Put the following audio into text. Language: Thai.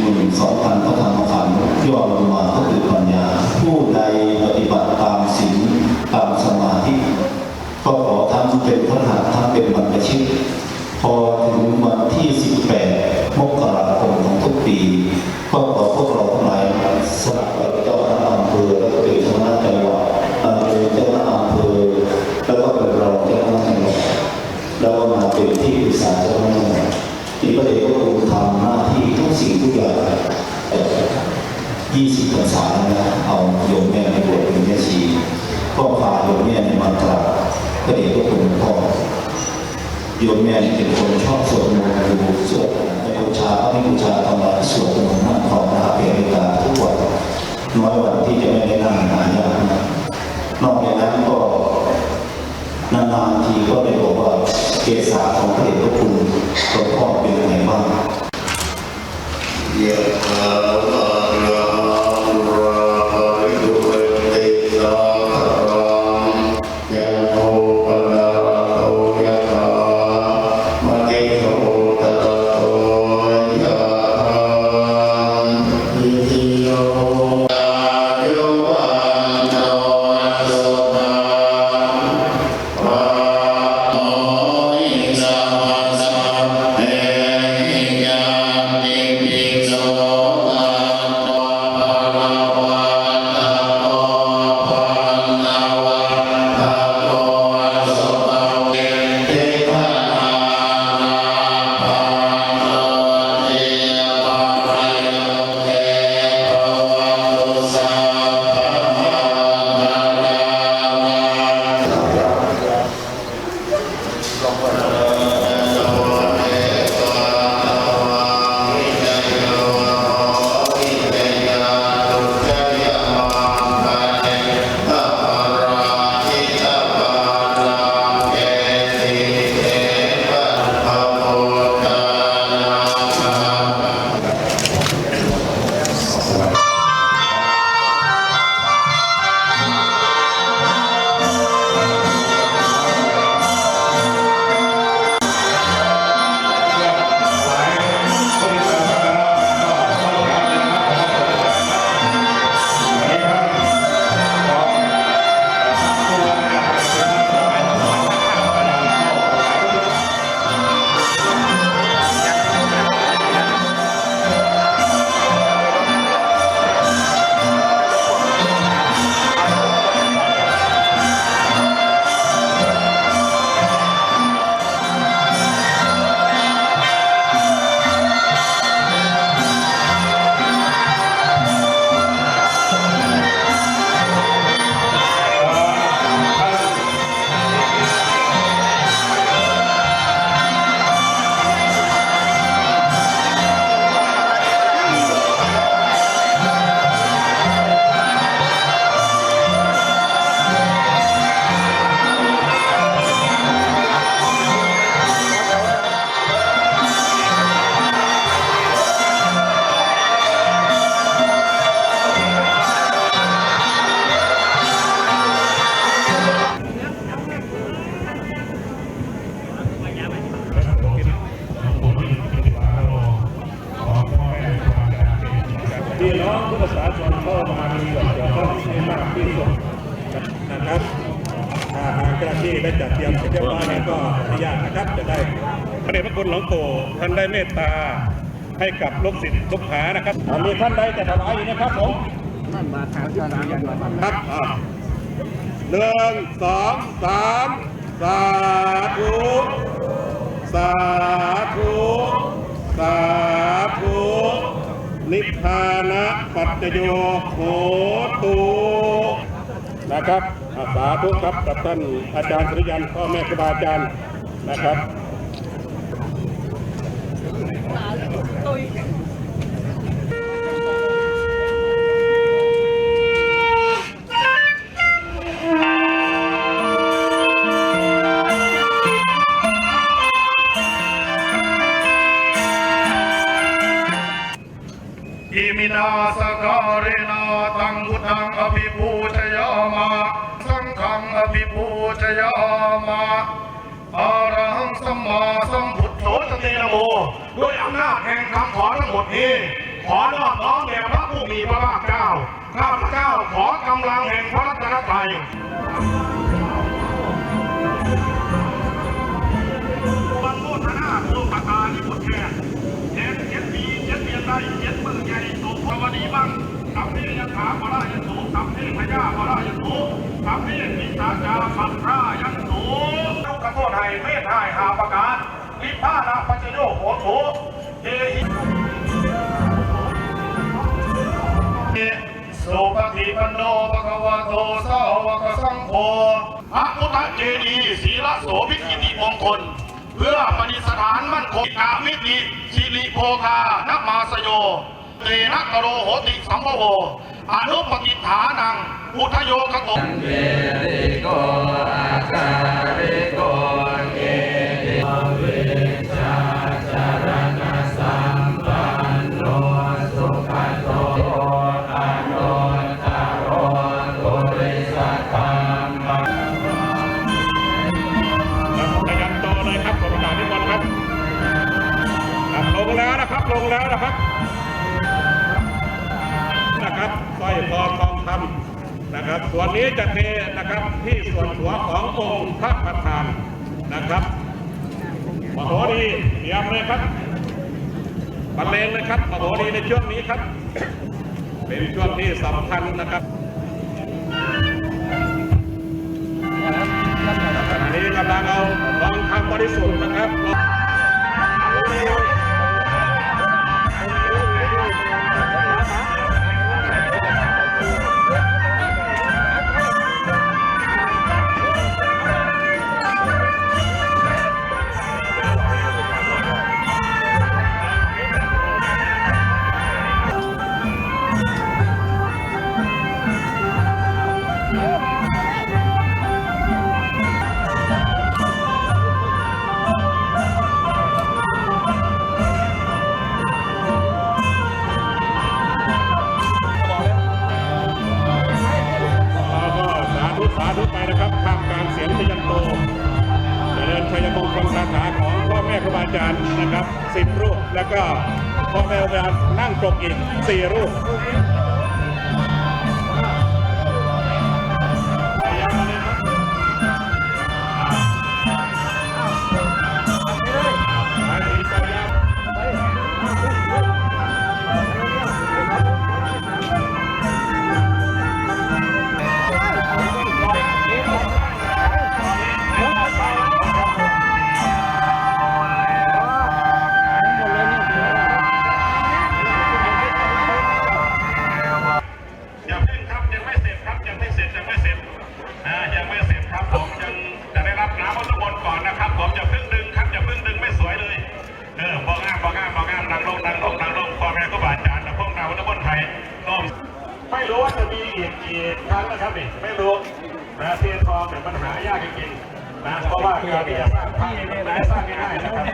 หมื่งสองพันพระธรรมขันธ์ย่อลงมาก็คือปัญญา ผู้ใดปฏิบัติตามศีลตามสมาธิก็ขอทั้งเป็นพระหัตถ์ทั้งเป็น มแม่มากราบพระเดชพระคุณหลวงพ่อโยมแม่เป็นคนชอบสวดมนต์ดูสวดในบูชาพระมิบูชาธรรมะสวดมนต์นั่งของพระเปริกาทุกวันน้อยวันที่จะไม่ได้นั่งหายากนะนอกจากนั้นก็นานๆทีก็ได้บอกว่าเกษาของพระเดชพระคุณหลวงพ่อเป็นยังไงบ้างเยะถาวะระ จ้าหน้าที่ได้จัดเตรียมเสร็จเรียบร้อยเนี่ยก็อนุญาตนะครับจะได้พระเดชพระคุณหลวงปู่ท่านได้เมตตาให้กับลูกศิษย์ลูกหานะครับอ่ามีท่านใดจะถวายอยู่นะครับผมครับอ่าหนึ่งสองสามสาธุสาธุสาธุนิพพานะปัจจโยโหตุนะครับอา สาธุครับกับท่านอาจารย์สุริยันพ่อแม่ครูบาอาจารย์นะครับอิมินาสการินาตังพุทธังอภิปูช งฆังอภิปูชยามาอะระหังสัมมาสัมพุทโธตเตนโมด้วยอำนาจแห่งคำขอทั้งหมดนี้ ขอนอบน้อมแด่พระผู้มีพระภาคเจ้า ข้าพเจ้าขอกำลังแห่งพระรัตนตรัยบางโมทนาโลกตาลิบุตรแก่เจ็ดเจ็ดปีเจ็ดเดือนได้เจ็ดมือใหญ่โตภาวดีบังสัมเพยังถาปรายันโตสัมเพพยาปรายันโตสัมเพมิ ตาจาปัตรายันโตลูกขอโทษให้เมตให้หาประการวิพานาปัจจโยโหโถเดหิสุปฏิปันโนภะคะวะโตสาวกสังโฆพระพุทธเจดีย์ศีลโสภิกิติมงคล เพื่อปฏิสถานมั่นคงกามิติสิริโภคานมาสโย เตนะกโรโหติสัมภโวอนุปติฐานัง พุทธโยคโตเวริโกอาคาริโกเกติเวชาจารณสัมปันโนสุขโตอนุตตโรตุริสธรรมขยันโตเลยครับกรรมการทุกคนครับครับลงแล้วนะครับลงแล้วนะครับนะครับสร้อยคอทองคำ นะครับ ส่วนนี้จะเทนะครับที่ส่วนหัวขององค์พระประธานนะครับมโหรีเตรียมเลยครับบรรเลงเลยครับมโหรีในช่วงนี้ครับ เป็นช่วงที่สำคัญนะครับขณะนี้กำลังเอาทองคำบริสุทธิ์นะครับ จารย์นะครับสิบรูป แล้วก็พ่อแม่ครูบาอาจารย์นั่งปกอีกสี่รูป รู้ว่าจะมีอีกกี่ครั้งนะครับนี่ไม่รู้นะเทียนทองเนี่ยมันหายากจริงๆนะเพราะว่าการที่จะสร้างพระนี่ไม่ได้สร้างง่ายๆนะครับ